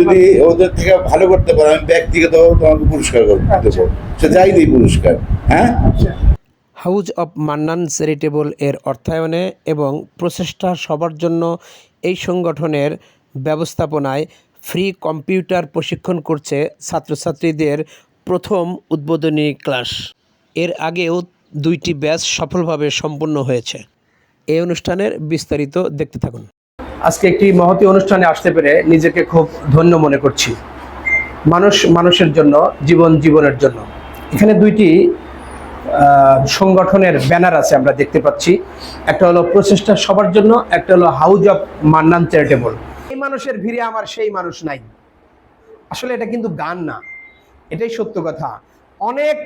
যদি ওদের থেকে ভালো করতে পারো আমি ব্যক্তিগত তোমাকে পুরস্কার আচ্ছা। দেবো। সে যাই দিই পুরস্কার হ্যাঁ? আচ্ছা। হাউজ অব মান্নান চ্যারিটেবল এর অর্থায়নে এবং প্রচেষ্টা সবার জন্য এই সংগঠনের ব্যবস্থাপনায় ফ্রি কম্পিউটার প্রশিক্ষণ করছে ছাত্রছাত্রীদের প্রথম উদ্বোধনী ক্লাস। এর আগেও দুইটি ব্যাচ সফলভাবে সম্পন্ন হয়েছে। এই অনুষ্ঠানের বিস্তারিত দেখতে থাকুন। আজকে একটি মহতি অনুষ্ঠানে আসতে পেরে নিজেকে খুব ধন্য মনে করছি। মানুষ মানুষের জন্য, জীবন জীবনের জন্য। এখানে দুইটি সংগঠনের ব্যানার আছে আমরা দেখতে পাচ্ছি। একটা হলো প্রচেষ্টা সবার জন্য, একটা হলো হাউজ অফ মান্নান চ্যারিটেবল। এই মানুষের ভিড়ে আমার সেই মানুষ নাই। আসলে এটা কিন্তু গান না। এটাই সত্য কথা। অনেক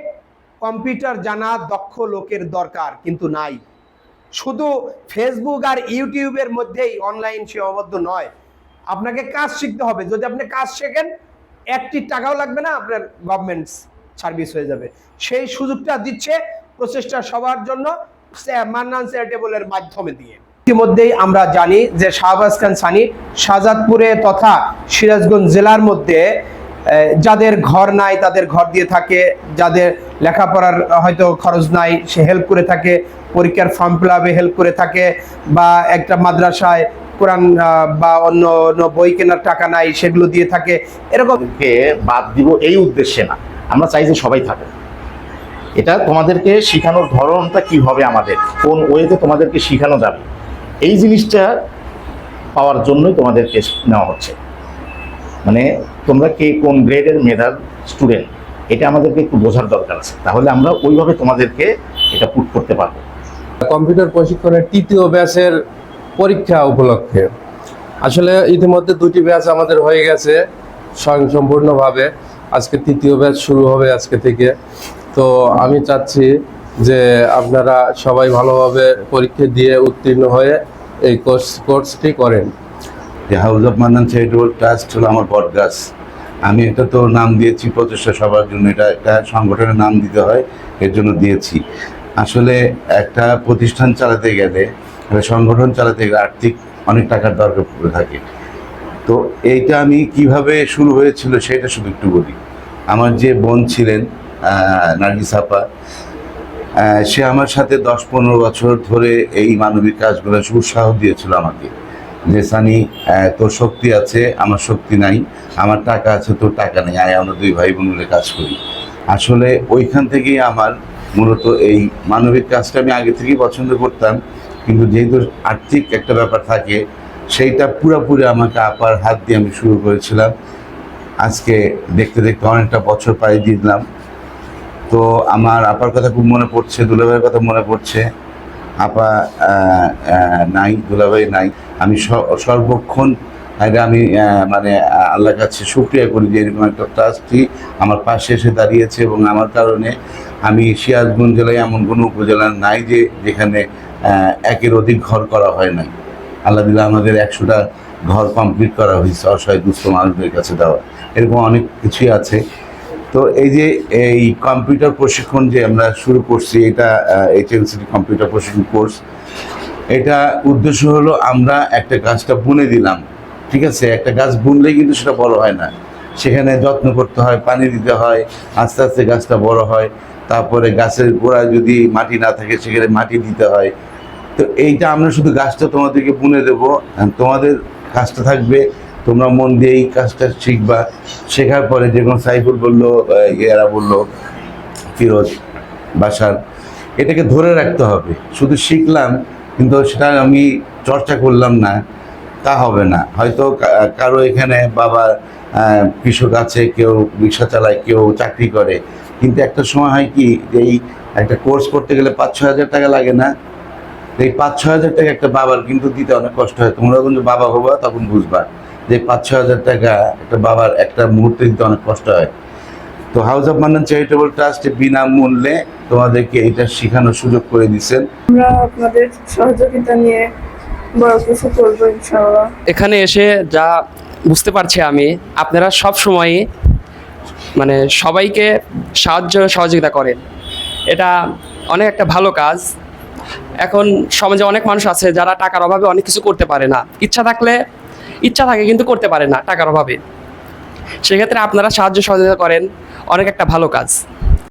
কম্পিউটার জানা দক্ষ লোকের দরকার কিন্তু নাই। শুধু ফেসবুক আর ইউটিউবের মধ্যেই অনলাইন সীমাবদ্ধ নয়। আপনাকে কাজ শিখতে হবে। যদি আপনি কাজ শেখেন, একটি টাকাও লাগবে না, আপনার গভর্নমেন্ট সার্ভিস হয়ে যাবে। সেই সুযোগটা দিচ্ছে প্রচেষ্টা সবার জন্য মান্নান চ্যারিটেবলের মাধ্যমে দিয়ে। ইতিমধ্যেই আমরা জানি যে শাহবাজ খান সানি শাহজাদপুরে তথা সিরাজগঞ্জ জেলার মধ্যে যাদের ঘর নাই, তাদের ঘর দিয়ে থাকে। যাদের লেখাপড়ার হয়তো খরচ নাই, সে হেল্প করে থাকে। পরীক্ষার ফর্ম ফিল হেল্প করে থাকে বা একটা মাদ্রাসায় কোরআন বা অন্য অন্য বই কেনার টাকা নাই, সেগুলো দিয়ে থাকে, এরকম কে বাদ দিব এই উদ্দেশ্যে না। আমরা চাই যে সবাই থাকে এটা তোমাদেরকে শেখানোর ধরনটা কি হবে আমাদের? কোন ওয়েতে তোমাদেরকে শেখানো যাবে? এই জিনিসটা পাওয়ার জন্যই তোমাদেরকে নেওয়া হচ্ছে। মানে তোমরা কে কোন গ্রেডের মেধার স্টুডেন্ট এটা আমাদেরকে একটু বোঝার দরকার আছে। তাহলে আমরা ওইভাবে তোমাদেরকে এটা পুট করতে পারব। কম্পিউটার প্রশিক্ষণের তৃতীয় ব্যাচের পরীক্ষা উপলক্ষে। আসলে ইতিমধ্যে দুটি ব্যাচ আমাদের হয়ে গেছে স্বয়ংসম্পূর্ণভাবে। আজকে তৃতীয় ব্যাচ শুরু হবে আজকে থেকে। তো আমি চাচ্ছি যে আপনারা সবাই ভালোভাবে পরীক্ষা দিয়ে উত্তীর্ণ হয়ে এই কোর্স, কোর্সটি করেন। House of Mannan charitable trust হলো আমার বটগাছ আমি এটা তো নাম দিয়েছি, প্রচেষ্টা সবার জন্য। এটা একটা সংগঠনের নাম দিতে হয়, এর জন্য দিয়েছি। আসলে একটা প্রতিষ্ঠান চালাতে গেলে সংগঠন চালাতে গেলে আর্থিক অনেক টাকার দরকার পড়ে থাকে। তো এইটা আমি কীভাবে শুরু হয়েছিল সেটা শুধু একটু বলি। আমার যে বোন ছিলেন নার্গিস আপা সে আমার সাথে দশ পনেরো বছর ধরে এই মানবিক কাজগুলো উৎসাহ দিয়েছিল আমাকে। যে, সানি তোর শক্তি আছে, আমার শক্তি নাই, আমার টাকা আছে, তোর টাকা নেই, আয়, আমরা দুই ভাই বোন মিলে কাজ করি। আসলে ওইখান থেকেই আমার মূলত এই মানবিক কাজটা আমি আগে থেকেই পছন্দ করতাম। কিন্তু যেহেতু আর্থিক একটা ব্যাপার থাকে, সেইটা পুরোপুরি আমাকে আপার হাত দিয়ে আমি শুরু করেছিলাম। আজকে দেখতে দেখতে অনেকটা বছর পাড়ি দিলাম। তো আমার আপার কথা খুব মনে পড়ছে, দুলাভাইয়ের কথা মনে পড়ছে। আপা নাই, দুলাভাই নাই। আমি সর্বক্ষণ আগে আমি মানে আল্লাহর কাছে শুক্রিয়া করি যে এরকম একটা ট্রাস্টই আমার পাশে এসে দাঁড়িয়েছে এবং আমার কারণে আমি সিরাজগঞ্জ জেলায় এমন কোনো উপজেলা নাই যে যেখানে একের অধিক ঘর করা হয় নাই। আল্লাহ দিলে আমাদের একশোটা ঘর কমপ্লিট করা হয়েছে অসহায় দুস্থ মানুষদের কাছে দেওয়া। এরকম অনেক কিছুই আছে। তো এই যে এই কম্পিউটার প্রশিক্ষণ যে আমরা শুরু করছি, এটা এইচএনসিটি কম্পিউটার প্রশিক্ষণ কোর্স এটা উদ্দেশ্য হলো আমরা একটা গাছটা বুনে দিলাম। ঠিক আছে? একটা গাছ বুনলেই কিন্তু সেটা বড় হয় না। সেখানে যত্ন করতে হয়, পানি দিতে হয়, আস্তে আস্তে গাছটা বড় হয়। তারপরে গাছের গোড়ায় যদি মাটি না থাকে, সেখানে মাটি দিতে হয়। তো এইটা আমরা শুধু গাছটা তোমাদেরকে বুনে দেবো। তোমাদের কাজটা থাকবে, তোমরা মন দিয়ে এই কাজটা শিখবা। শেখার পরে যে কোনো সাইফুল বলল এরা বলল, ফিরোজ বাসার এটাকে ধরে রাখতে হবে। শুধু শিখলাম, কিন্তু সেটা আমি চর্চা করলাম না, তা হবে না। হয়তো কারও এখানে বাবা কৃষক আছে, কেউ রিক্সা চালায়, কেউ চাকরি করে। কিন্তু একটা সময় হয় কি যে এই একটা কোর্স করতে গেলে পাঁচ ছ হাজার টাকা লাগে না। এই পাঁচ ছ হাজার টাকা একটা বাবার কিন্তু দিতে অনেক কষ্ট হয়। তোমরা যখন বাবা হবা তখন বুঝবা যে পাঁচ ছ হাজার টাকা একটা বাবার একটা মুহূর্তে দিতে অনেক কষ্ট হয়। তো house of Mannan charitable trust বিনামূল্যে তোমাদেরকে এটা শেখানোর সুযোগ করে দিচ্ছেন আমরা আপনাদের সহযোগিতা নিয়ে বড় কিছু করব ইনশাআল্লাহ। এখানে এসে যা বুঝতে পারছি আমি আপনারা সব সময়ই মানে সবাইকে সাহায্য সহযোগিতা করেন। এটা অনেক একটা ভালো কাজ। এখন সমাজে অনেক মানুষ আছে যারা টাকার অভাবে অনেক কিছু করতে পারে না। ইচ্ছা থাকলে, ইচ্ছা থাকে কিন্তু করতে পারে না টাকার অভাবে। সেক্ষেত্রে আপনারা সাহায্য সহযোগিতা করেন। অনেক একটা ভালো কাজ।